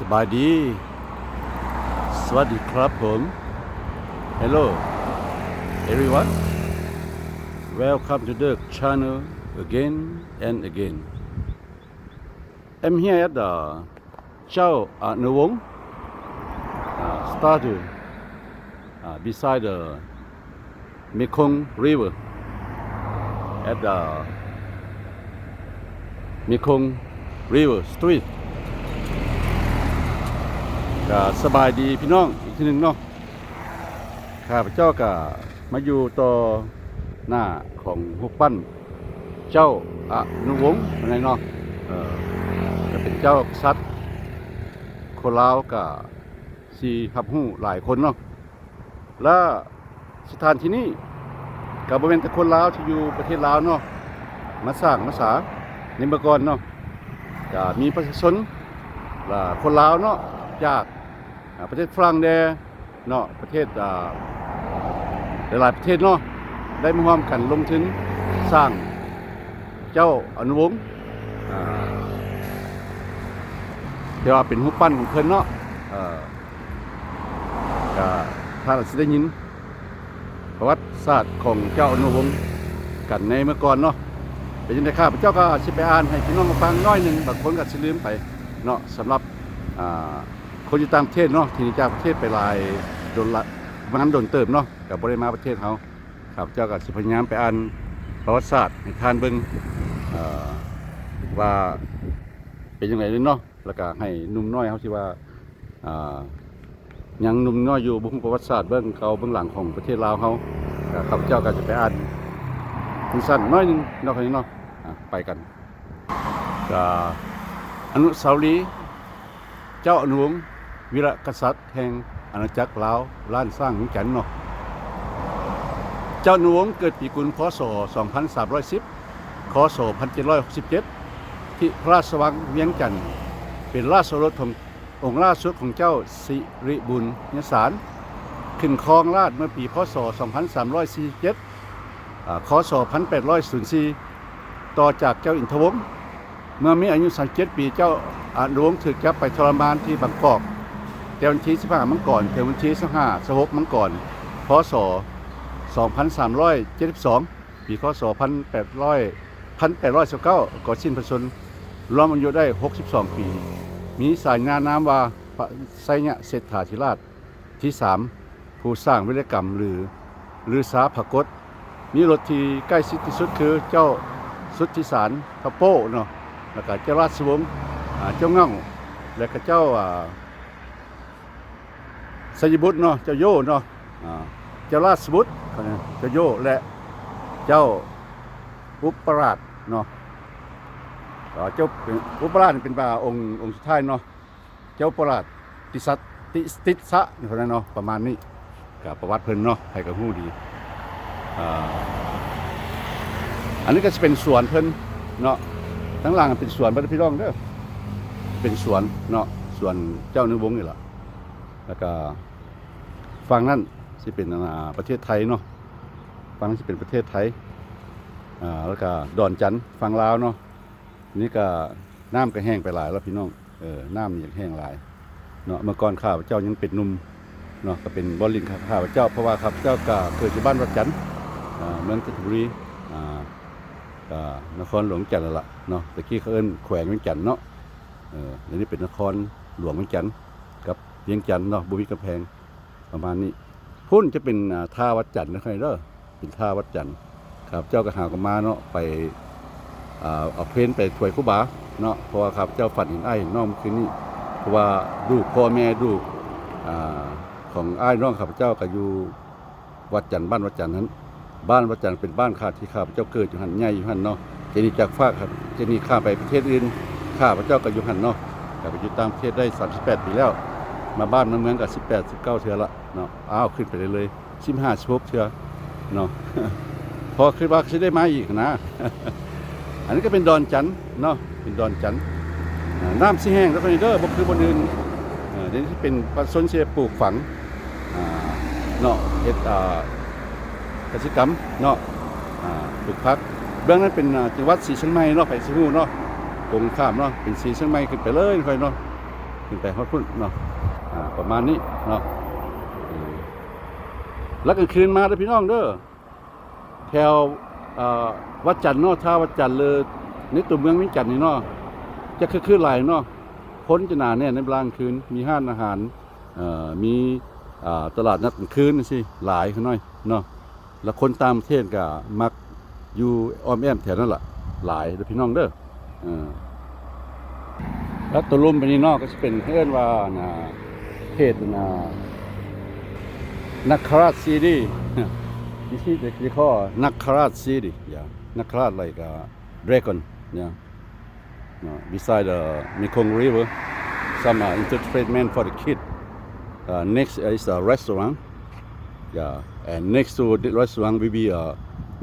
สบายดี สวัสดีครับผม Hello everyone Welcome to the channel again and again I'm here at the Chao uh, Nuwong uh, statue uh, beside the Mekong River at the Mekong River Street ก็สบายดีพี่น้องอีกทีหนึ่งเนาะข้าพเจ้าก็มาอยู่ต่อหน้าของรูปปั้น เจ้าอนุวงศ์อะไรเนาะเออก็เป็นเจ้ากษัตริย์คนลาวก็สีหับหู้หลายคนเนาะและสถานที่นี้กับบริเวณแต่คนลาวที่อยู่ประเทศลาวเนาะมาสร้างมาสาในเมื่อก่อนเนาะก็มีประชาชนและคนลาวเนาะจาก ประเทศฝรั่งแดเนาะประเทศหลายๆประเทศเนาะได้มาร่วมกันลงทุนสร้างเจ้าอนุวงศ์เรียกว่าเป็นรูปปั้นของเพิ่นเนาะก็ถ้าเราสิได้ยิน ประวัติศาสตร์ของเจ้าอนุวงศ์กันในเมื่อก่อนเนาะเป็นยังไงข้าพเจ้าก็สิไปอ่านให้พี่น้องฟังน้อยหนึ่งบางคนก็สิลืมไปเนาะสำหรับ คนอยู่ต่างประเทศเนาะที่นีจากประเทศไปหลายโดนละบางนั้นโดนเติมเนาะกับบริมาประเทศเขาข้าพเจ้าก็สิพยามไปอ่านประวัติศาสตร์ให้ทานเบิงว่าเป็นยังไงเนาะแล้วก็ให้นุ่มน้อยเขาที่ว่ายังนุ่มน้อยอยู่บุ้งประวัติศาสตร์เบื้องเขาเบื้องหลังของประเทศลาวเขาข้าพเจ้าก็จะไปอ่านสั้นน้อยนึงนอกจากนี้เนาะไปกันก็อนุสาวรีย์เจ้าอนุวงศ์ วีรกษัตริย์แห่งอาณาจักรลาวล้านสร้างของจันทน์เนาะเจ้าอนุวงเกิดปีกุลพศ 2310คศ1767 ที่พระราชวังเวียงจันทน์เป็นราชโอรสขององค์ราชสุดของเจ้าสิริบุญยสาร ขึ้นครองราชเมื่อปีพศ 2347คศ1804 ต่อจากเจ้าอินทวงศ์เมื่อมีอายุ37ปีเจ้าอาหลวงถูกจับไปทรมานที่บางกอก แต่วันที่ 15 มังกรถึงวันที่15 16มังกรพศ 2372 ปีคศ1800 1819ก่อสิ้นพระชนม์รวมอายุได้ 62 ปี มีสายงานน้ำว่าไสยะเศรษฐาธิราชที่สามผู้สร้างวิรกรรมหรือหรือสาภกตมีรถที่ใกล้ชิดที่สุดคือเจ้าสุทธิสารพระโป้เนาะแล้วก็เจ้าราชวงศ์เจ้าเง่าและก็เจ้า สยบุตรเนาะเจ้าโยเนาะเจ้าราชบุตรเขาเจ้าโยและเจ้าอุปราชเนาะเจ้าอุปราชเป็นบาองค์องค์สุดท้ายเนาะเจ้าประหลาดติสัตติติสะเท่านั้นเนาะประมาณนี้กับประวัติเพิ่นเนาะใครก็ฮู้ดีอันนี้ก็จะเป็นสวนเพิ่นเนาะทั้งหลังเป็นสวนบ่ได้พี่น้องเด้อเป็นสวนเนาะสวนเจ้านิวงศ์นี่ละแล้วก็ ฝั่งนั้นสิเป็นอ่าประเทศไทยเนาะฝั่งนั้นสิเป็นประเทศไทยอ่าแล้วก็ดอนจันทร์ฝั่งลาวเนาะนี่ก็น้ำก็แห้งไปหลายแล้วพี่น้องเออน้ำยังแห้งหลายเนาะเมื่อก่อนข้าพเจ้ายังเป็นนุ่มเนาะก็เป็นบอลลิงข้าพเจ้าเพราะว่าข้าพเจ้าก็เกิดที่บ้านวัดจันทร์อ่าเมืองจันทบุรีอ่าก็นครหลวงจันทร์ละเนาะตะกี้เขาเอิ้นแขวงเวียงจันทน์เนาะเออเดี๋ยวนี้เป็นนครหลวงเวียงจันทน์กับเวียงจันทน์เนาะบุรีกำแพง ประมาณนี้พุ่นจะเป็นท่าวัดจันทร์นะครับเด้อเป็นท่าวัดจันทร์ข้าพเจ้าก็หากมาเนาะไปเอาเพนไปถวยครูบาเนาะเพราะว่าครับเจ้าฝันเห็นไอ้น้องคือคืนนี้เพราะว่าลูพ่อแม่ลูอของไอ้น้องข้าพเจ้าก็อยู่วัดจันทร์บ้านวัดจันทร์นั้น บ้านวัดจันทร์เป็นบ้านข้าที่ข้าพเจ้าเกิดอยู่หันใหญ่อยู่หันเนาะเจนี่จากฟากครับเจนี่ข้าไปประเทศอื่นข้าพเจ้าก็อยู่หันเนาะก็ไปอยู่ต่างประเทศได้38ปีแล้ว มาบ้านมาเมืองก็18 19เทื่อละเนาะอ้าวขึ้นไปเลยเลย15 16เทื่อเนาะพอคิดว่าสิได้มาอีกนะ อันนี้ก็เป็นดอนจันเนาะเป็นดอนจันทร์อ่าน้ำสีแห้งแล้วก็นี่เด้อบ่คือบนอื่นเอ่อเดี๋ยวนี้เป็นปลาสนเสียปลูกฝังเนาะเฮ็ดอ่ากสิกรรมเนาะปลูกพักเบื้องนั้นเป็นจังหวัดศรีเชียงใหม่เนาะไปสิฮู้เนาะตรงข้ามเนาะเป็นศรีเชียงใหม่ขึ้นไปเลยค่อยเนาะขึ้นไปฮอดพุ่นเนาะ ประมาณนี้เนาะแล้วกลางคืนมาเด้อพี่น้องเด้อแถววัดจันทร์เนาะท่าวัดจันทร์เลยในตัวเมืองวิจันทร์นี่เนาะจะคือคือหลายเนาะคนจะหนาแน่ในเวลากลางคืนมีห้านอาหารมีตลาดนัดกลางคืนนี่สิหลายขาหน่อยเนาะแล้วคนตามประเทศก็มักอยู่อ้อมแอมแถวนั้นแหละหลายเด้อพี่น้องเด้อเออแล้วตัวลุ่มไปนี่นอกก็จะเป็นเพื่อนว่านะ เขตนะนักคราชซีดีที่ที่เด็กที่ข้อนักคราชซีดีอย่านักคราช like uh, dragon yeah no, beside the Mekong River some uh, entertainment for the kid uh, next is a restaurant yeah and next to the restaurant will be a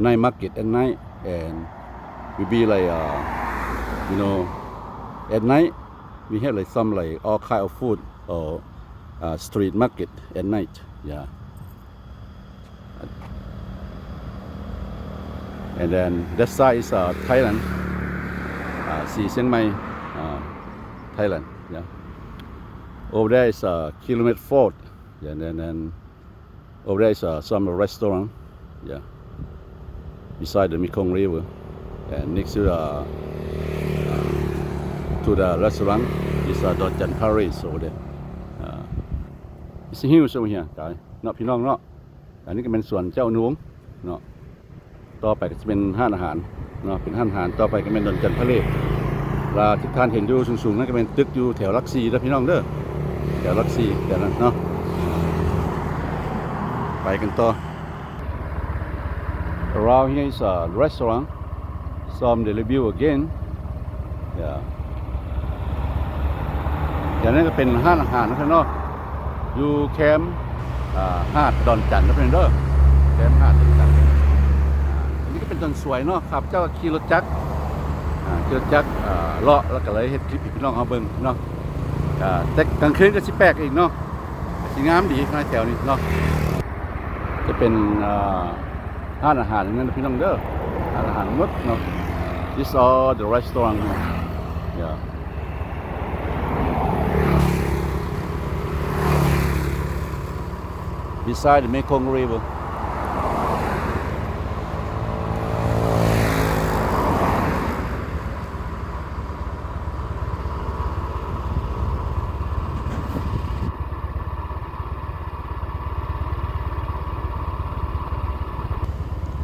night market at night and will be like uh, you know at night we have like some like all kind of food or uh, street market at night yeah. And then that side is uh, Thailand uh, see Chiang Mai uh, Thailand yeah. Over there is uh, kilometer fort yeah, and then, then over there is uh, some restaurant yeah beside the Mekong River. And next to the to the restaurant is uh, Dodjan Paris over there. Uh, it's huge over here, guys. เนาะพี่น้องเนาะอันนี้ก็เป็นส่วนเจ้าหนวงเนาะต่อไปก็จะเป็นห้านอาหารเนาะเป็นห้านอาหารต่อไปก็เป็นดนจันทะเลลาที่ท่านเห็นอยู่สูงๆนั่นก็เป็นตึกอยู่แถวลักซีนะพี่น้องเด้อแถวลักซีแถวนั้นเนาะไปกันต่อ Around here is a restaurant. Some the review again. Yeah. อย่างนั้นก็เป็นห้านอาหารนะครับเนาะ อยู่แคมป์อ่าหาดดอนจันทร์นะเพื่อนเด้อแคมป์หาดดอนจันทร์อันนี้ก็เป็นต้นสวยเนาะครับ เจ้าขี่รถจักรอ่าขี่รถจักรเลาะแล้วก็เลยเฮ็ดคลิปพี่น้องเอาเบิ่งเนาะแต่กลางคืนก็สิแปลกอีกเนาะสิงามดีข้างแถวนี้เนาะจะเป็นอ่าห้านอาหารนั่นนะพี่น้องเด้อร้านอาหารมดเนาะ This all the restaurant เนาะ yeah beside the Mekong River..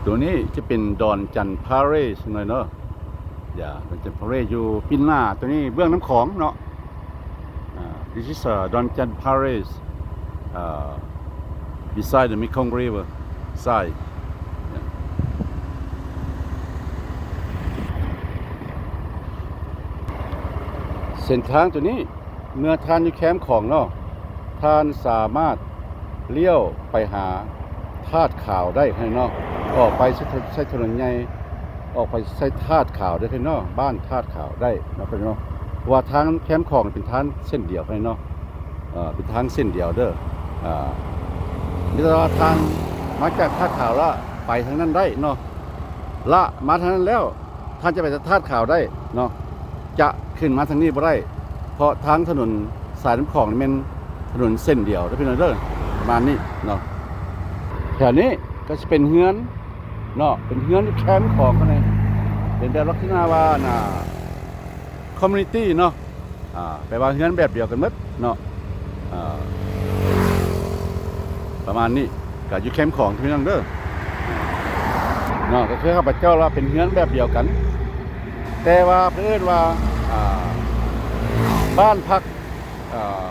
ตัวนี้จะเป็นดอนจันพาเรสหน่อยเนาะอย่าดอนจันพาเรสอยู่ปินหน้าตัวนี้เบื้องน้ำของเนาะ this is uh, ดอนจันพาเรส uh, beside the Mekong River side. Yeah. เส้นทางตัวนี้เมื่อท่านอยู่แคมป์ของเนาะท่านสามารถเลี้ยวไปหาธาตุข่าวได้ข้างนอกออกไปใช้ถใช้ถนนใหญ่ออกไปใช้ธาตุข่าวได้ข้างนอกบ้านธาตุข่าวได้นาะข้างนอกว่าทางแคมป์ของเป็นทางเส้นเดียวข้างนอกเอ่อเป็นทางเส้นเดียวเด้ออ่า เราทางมาจากท่าข่าวละไปทางนั้นได้เนาะละมาทางนั้นแล้ว ท่านจะไปท่าข่าวได้เนาะจะขึ้นมาทางนี้บ่ได้เพราะทางถนนสายน้ำของนี่เป็นถนนเส้นเดียวถ้าพี่น้องเด้อประมาณนี้เนาะแถวนี้ก็จะเป็นเฮือนเนาะเป็นเฮือนแคมป์ของกันเลยเป็นแบบลักษณะว่าน่ะคอมมูนิตี้เนาะอ่าแปลว่าเฮือนแบบเดียวกันหมดเนาะอ่า ประมาณนี้ก็อยู่แคมป์ของพี่น้องเด้อเนาะก็คือข้าพเจ้าเราเป็นเฮือนแบบเดียวกัน แต่ว่าเพื่อนว่าบ้านพักอ่า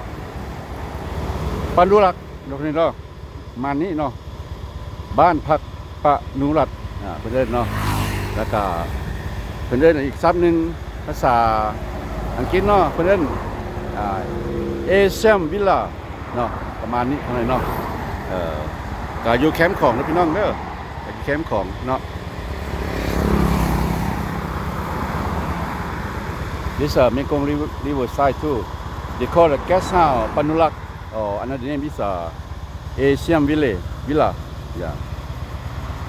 ปันรุรักษ์เนาะนี่เนาะมานี่เนาะบ้านพักปะนุรัตน์อ่าเพื่อนเนาะแล้วก็เพื่อนอีกซับหนึ่งภาษาอังกฤษเนาะเพื่อนเอเซียมวิลล่าเนาะประมาณนี้เท่านั้นเนาะ ก็อยู่แคมป์ของนะพี่น้องเด้อก็อยู่แคมป์ของเนาะ This uh, Mekong River, River side too. They call it guest house Panulak or another name is uh, Asian Villa. Villa. Yeah.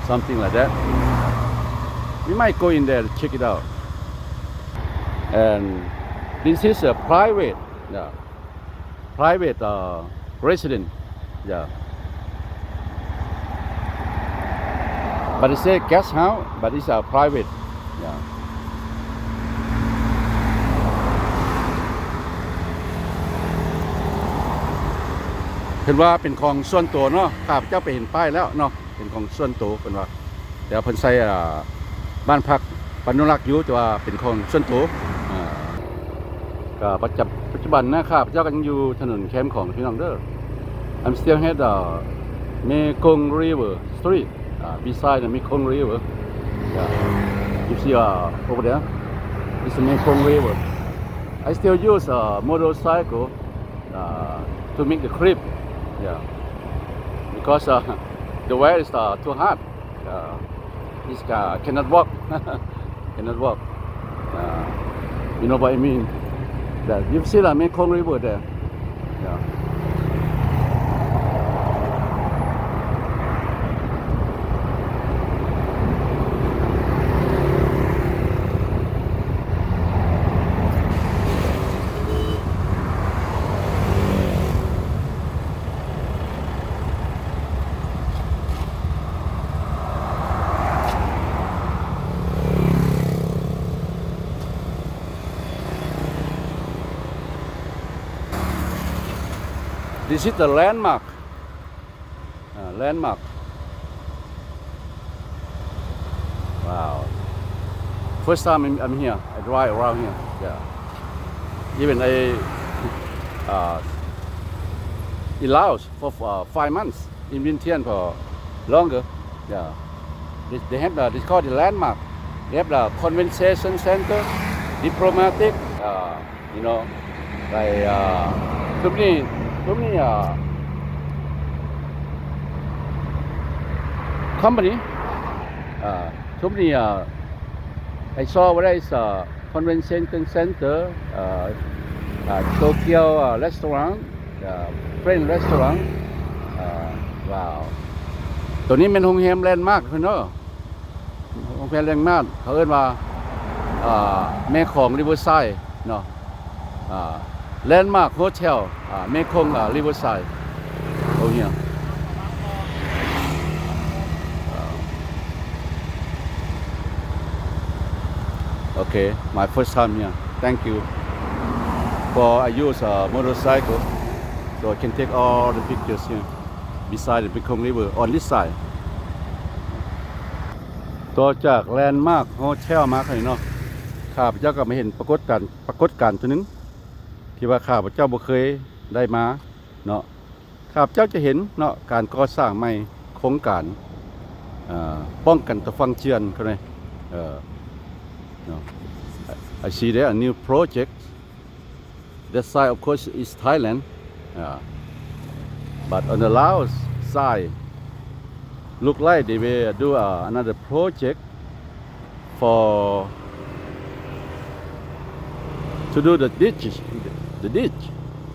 Something like that. We might go in there to check it out. And this is a private. Yeah. private uh, resident. Yeah. But it's a guest house, but it's a private. Yeah. เห็นว่าเป็นของส่วนตัวเนาะข้าพเจ้าไปเห็นป้ายแล้วเนาะ เป็นของส่วนตัวเป็นว่าแต่ว่าเพิ่นใส่บ้านพักปนุรักษ์อยู่แต่ว่าเป็นของส่วนตัวก็ปัจจุบันปัจจุบันนะข้าพเจ้าก็ยังอยู่ถนนแคมป์ของพี่น้องเด้อ I'm still at the Mekong River Street uh, beside the Mekong River. Yeah. you see uh, over there it's the Mekong River. I still use a motorcycle uh, to make the trip yeah. Because uh, the weather is uh, too hot uh, this guy cannot walk. Cannot walk. Uh, you know what I mean? That you see the Mekong River there? Yeah This is the landmark. Uh, landmark. Wow. First time I'm, I'm here. I drive around here. Yeah. Even I uh, in Laos for uh, five months. In Vientiane for longer. Yeah. They, they have the, it's called the landmark. They have the convention center, diplomatic, uh, you know, like uh, company, company, uh, company, uh, company, uh, I saw what is uh, convention center, uh, uh, Tokyo uh, restaurant, uh, French restaurant. Uh, wow. ตัวนี้เป็นโรงแรมแลนด์มาร์คเพื่อนเนอะโรงแรมแลนด์มาร์คเขาเรียกว่าอ่าแม่ของริเวอร์ไซด์เนาะ แลนด์มาร์คโฮเทลแม่คงริเวอร์ไซด์โอ้เนี่ย Okay, my first time here. Thank you. For I use a motorcycle, so I can take all the pictures here beside the Mekong River on this side. ต่อจากแลนด์มาร์คโฮเทลมาค่ะเนาะข้าพเจ้าก็มาเห็นปรากฏการปรากฏการตัวนึง ที่ว่าข้าพเจ้าบ่เคยได้มาเนาะข้าพเจ้าจะเห็นเนาะการก่อสร้างใหม่โครงการป้องกันตะฟังเจียนเขาเลยเออ No. I, I see there a new project. That side, of course, is Thailand. Yeah. But on the Laos side, look like they will do uh, another project for to do the ditches the ditch.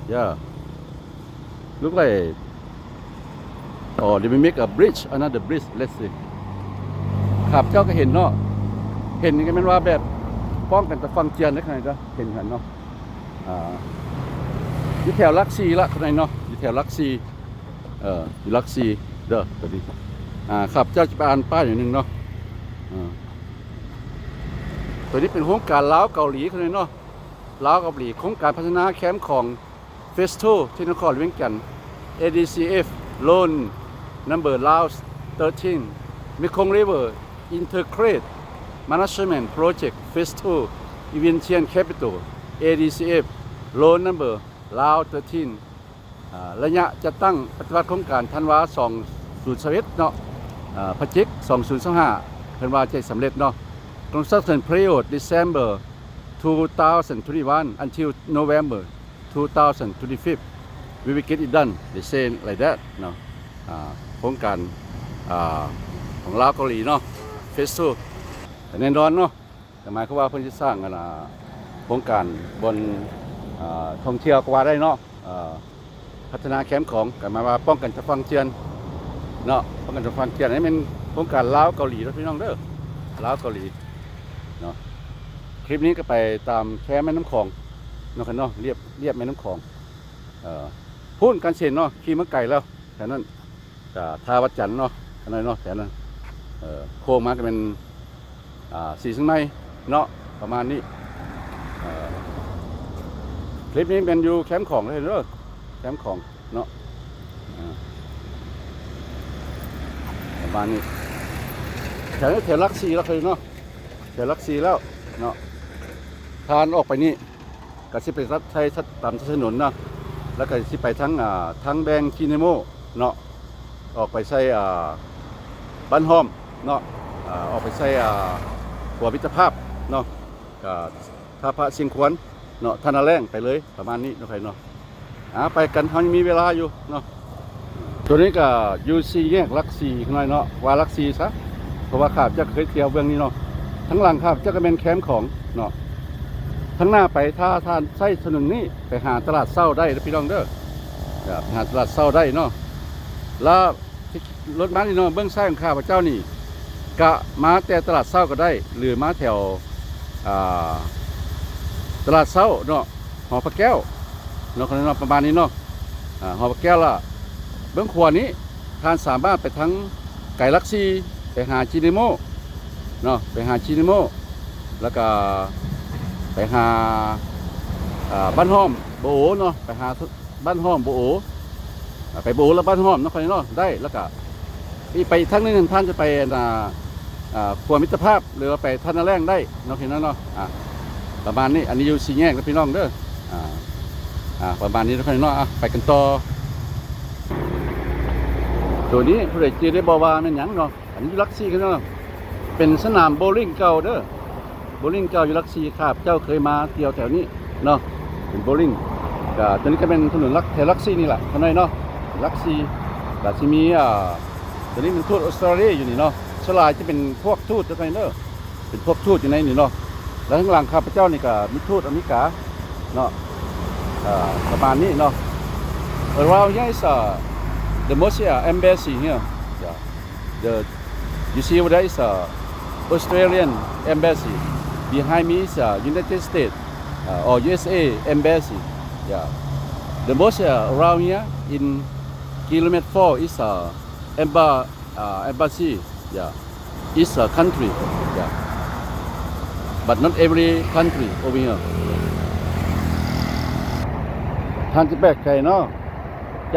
Yeah. Look like, or they will make a bridge, another bridge. Let's see. ขับเจ้าก็เห็นเนาะ เห็นกันเป็นว่าแบบป้องกันตะฟังเจียนได้ขนาดก็เห็นกันเนาะ อ่าอยู่แถวลักซีละขนาดเนาะอยู่แถวลักซีเอ่ออยู่ลักซีเด้อตัวนี้ อ่าครับเจ้าจะไปอ่านป้ายอย่างนึงเนาะ อ่า ตัวนี้เป็นโครงการล้าวเกาหลีขนาดเนาะ ลาวเกาหลีโครงการพัฒนาแคมป์ของเฟสโตที่นครเวียงจันทร์ ADCF Loan Number Laos 13 Mekong River Integrate Management Project Phase 2 Eventian Capital ADCF Loan Number ลาว13อ่าระยะจะตั้งปฏิบัติโครงการธันวา2 0 1เนาะอ่าพจิก2025ธันวาจะสำเร็จเนาะ Construction period December 2021 until November 2025 we will get it done they say like that เนาะโครงการของลาวเกาหลีเนาะ Phase 2แต่แน่นอนเนาะแต่หมายความว่าเพิ่นจะสร้างกันโครงการบนท่องเที่ยวก็ว่าได้เนาะพัฒนาแคมป์ของกันมาว่าป้องกันจะฟังเจียนเนาะป้องกันจะฟังเจียนให้เป็นโครงการลาวเกาหลีแล้วพี่น้องเด้อลาวเกาหลีเนาะ คลิปนี้ก็ไปตามแค่แม่น้ำคลองเนาะครับเนาะเรียบเรียบแม่น้ำคลองเอ่อพูนกันเชนเนาะขี่มาไก่แล้วแถวนั้นก็ทาวัดจันเนาะแถวนั้นเนาะแถวนั้นเอ่อโค้งมาก็เป็นอ่าสีสังในเนาะประมาณนี้คลิปนี้เป็นอยู่แคมป์ของเลยเด้อแคมป์ของเนาะประมาณนี้แถวนี้แถวลักซีแล้วเคยเนาะแถวลักซีแล้วเนาะ ทานออกไปนี่ก็สิไปใช้ตามถนนเนาะแล้วก็สิไปทั้งอ่าทั้งแบงคีเนโมเนาะออกไปใส่อ่าบ้านห้อมเนาะอ่าออกไปใส่อ่าหัวมิตรภาพเนาะก็ท่าพระเชียงควรเนาะท่านาแรงไปเลยประมาณนี้เนาะใครเนาะอ่าไปกันเท่านี้มีเวลาอยู่เนาะตัวนี้ก็ยูซีแยกลักซีข้างในเนาะว่าลักซีซะเพราะว่าข้าพเจะเคยเที่ยวเบื้องนี้เนาะทั้งหลังข้าพเจะก็เป็นแคมป์ของเนาะ ทั้งหน้าไปท่าทานไส้ถนนนี่ไปหาตลาดเศร้าได้นะพี่น้องเด้อครับหาตลาดเศร้าได้เนาะแล้วรถม้านี่เนาะเบื้องซ้ายของข้าพเจ้านี่กะมาแต่ตลาดเศร้าก็ได้ หรือมาแถวตลาดเศร้าเนาะหอพระแก้วเนาะคนนั้นเนาะประมาณนี้เนาะอ่าหอพระแก้วละเบื้องขวานี้ทานสามารถไปทั้งไก่ลักซีไปหาจินิโมเนาะไปหาจินิโมแล้วก็ ไปหาบ้านห้อมโบโอเนาะไปหาบ้านห้อมโบโอไปโบโอแล้วบ้านห้อมนคนนี้เนาะได้แล้วก็ไปทั้งนึงท่านจะไปอ่าอ่าครัวมิตรภาพหรือว่าไปท่านาแรงได้นาะเห็นนั้นเนาะประมาณนี้อันนี้อยู่สี่แยกนะพี่น้องเด้ออาประมาณนี้นะคนนี้เนาะไปกันต่อตัวนี้ผู้ใดเจได้บอกว่านั่นหยังเนาะอันนี้ลักซี่กันเนาะเป็นสนามโบลิ่งเก่าเด้อ โบลิ่งเจ้าอยู่ลักซีครับเจ้าเคยมาเที่ยวแถวนี้เนาะเป็นโบลิ่งก็ตัวนี้ก็เป็นถนนลักแถวลักซีนี่แหละข้างในเนาะลักซีก็จะมีอ่าตัวนี้เป็นทูตออสเตรเลียอยู่นี่เนาะสลายจะเป็นพวกทูตจะไงเนาะเป็นพวกทูตอยู่ในนี่เนาะแล้วข้างหลังข้าพเจ้านี่ก็มีทูตอเมริกาเนาะอ่าประมาณนี้เนาะ around here is uh, the most uh, embassy here yeah the you see over there is uh, Australian embassy. Behind me is uh, United States uh, or USA embassy. Yeah. The most uh, around here in kilometer four is uh, emba, uh, embassy. Yeah. It's a country. Yeah. But not every country over here. ทางจะแปลกไกลเนาะ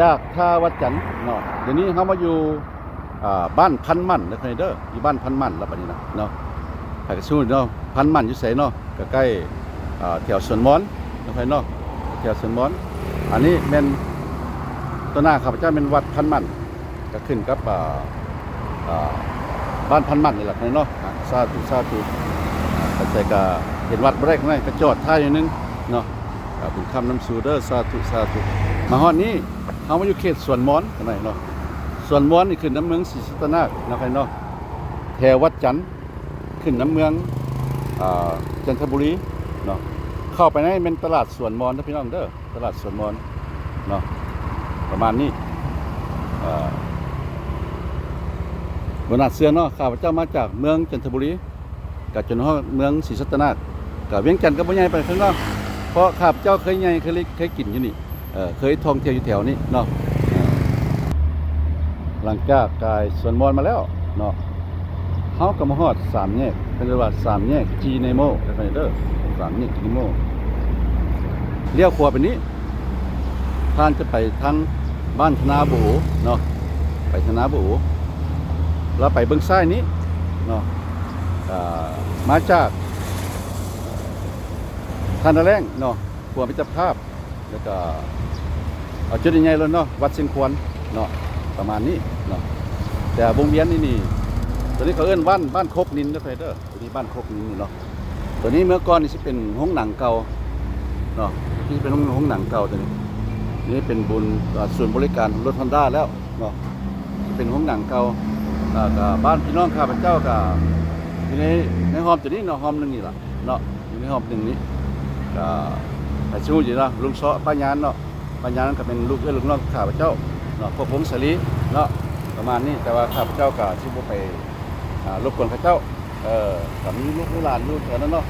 จากท่าวัดจันทร์เนาะเดี๋ยวนี้เขามาอยู่บ้านพันมั่นนะครเด้ออยู่บ้านพันมั่นแล้วบัดนี้นะเนาะ ไปกระชูเนาะพันมันอยู่ไสเนาะก็ใกล้แถวสวนมอนนะคเนาะแถวสวนมอน อันนี้เป็นตัวหน้าข้าพเจ้าเป็นวัดพันมันก็ขึ้นกับบ้านพันมันนี่แหละเนาะอ่าสาธุสาธุอ่าก็ใจก็เห็นวัดบ่ได้ข้างในก็จอดท่าอยู่นึงเนาะก็เป็นคำน้ำสูเด้อสาธุสาธุมาฮอดนี้เฮามาอยู่เขตสวนมอนข้างในเนาะสวนม้วนนี่ขึ้นน้ำเมืองศรีสัตนาคนะครับเนาะแถววัดจันทร์ ขึ้นน้ำเมืองอาจันทบุรีเนาะเข้าไปในเป็นตลาดสวนมอนนะพี่น้องเด้อตลาดสวนมอนเนาะประมาณนี้อ่าบนาดเสือเนาะข้าพเจ้ามาจากเมืองจันทบุรีกับจนฮอดเมืองศรีสัตนาคกับเวียงจันทร์ก็บ่ใหญ่ไปข้างนอกเพราะข้าพเจ้าเคยใหญ่เคยเล็กเคยกินอยู่นี่เออเคยท่องเที่ยวอยู่แถวนี้เนาะหลังจากกายสวนมอนมาแล้วเนาะ เฮาก็มฮอดสามแยกเป็นรียกว่าสามแยกจีเนโมเด้อเด้อสามแยกจีเนโมเลี้ยวขวาไปนี้ท่านจะไปทางบ้านธนาบูเนาะไปธนาบูแล้วไปเบื้องซ้ายนี้เนาะมาจากทานแรงเนาะขวามิตรภาพแล้วก็เอาจุดใหญ่ๆเลยเนาะวัดเชียงควรเนาะประมาณนี้เนาะแต่วงเวียนนี่นี่ ตัวนี้เขาเอิ้นบ้านบ้านโคกนินนะเฟเดอร์ตัวนี้บ้านโคกนินนี่เนาะตัวนี้เมื่อก่อนนี่สิเป็นห้องหนังเก่าเนาะที่เป็นห้องห้องหนังเก่าตัวนี้นี่เป็นบุญส่วนบริการรถฮอนด้าแล้วเนาะเป็นห้องหนังเก่าก็บ้านพี่น้องข้าพเจ้าก็อยู่ในในห้องตัวนี้เนาะห้องหนึ่งนี่ล่ะเนาะอยู่ในห้องหนึ่งนี้ก็แต่ชูอยู่เนาะลุงซ้อป้ายานเนาะป้ายานก็เป็นลูกเอ้ยลูกน้องข้าพเจ้าเนาะพวกผมสลีเนาะประมาณนี้แต่ว่าข้าพเจ้าก็ที่บ่ไป รบกวนข้าเจ้าเอ่อก็มีลูกมีหลานอยู่แถวนั้นเนาะ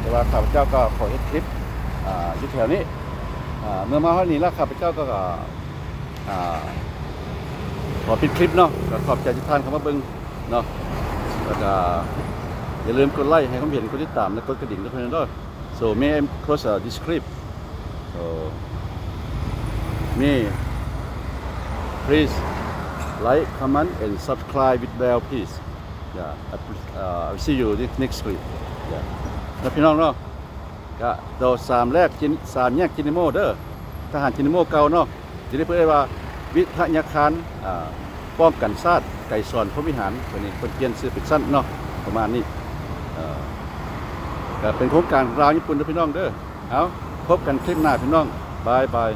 แต่ว่าข้าพเจ้าก็ขอเฮ็ดคลิปอ่าอยู่แถวนี้อ่าเมื่อมาวันนี้แล้วข้าพเจ้าก็อ่าขอปิดคลิปเนาะก็ขอบใจทุกท่านเข้ามาเบิ่งเนาะแล้วก็อย่าลืมกดไลค์ให้ความเห็นกดติดตามและกดกระดิ่งด้วยเพื่อนด้วย so may I close uh, this clip so me please like comment and subscribe with bell please yeah I, pre- uh, I'll see you next next clip yeah แล้วพี่น้องเนาะก็โดดสามแรกจินสามแยกจินิโมเด้อทหารจินิโมเก่าเนาะจะได้เพื่อว่าวิทยาคารอ่าป้องกันซาดไก่สอนพระวิหารตัวนี้เป็นเปลี่ยนชื่อเป็นสั้นเนาะประมาณนี้เอ่อก็เป็นโครงการราวญี่ปุ่นเด้อพี่น้องเด้อเอาพบกันคลิปหน้าพี่น้องบายบาย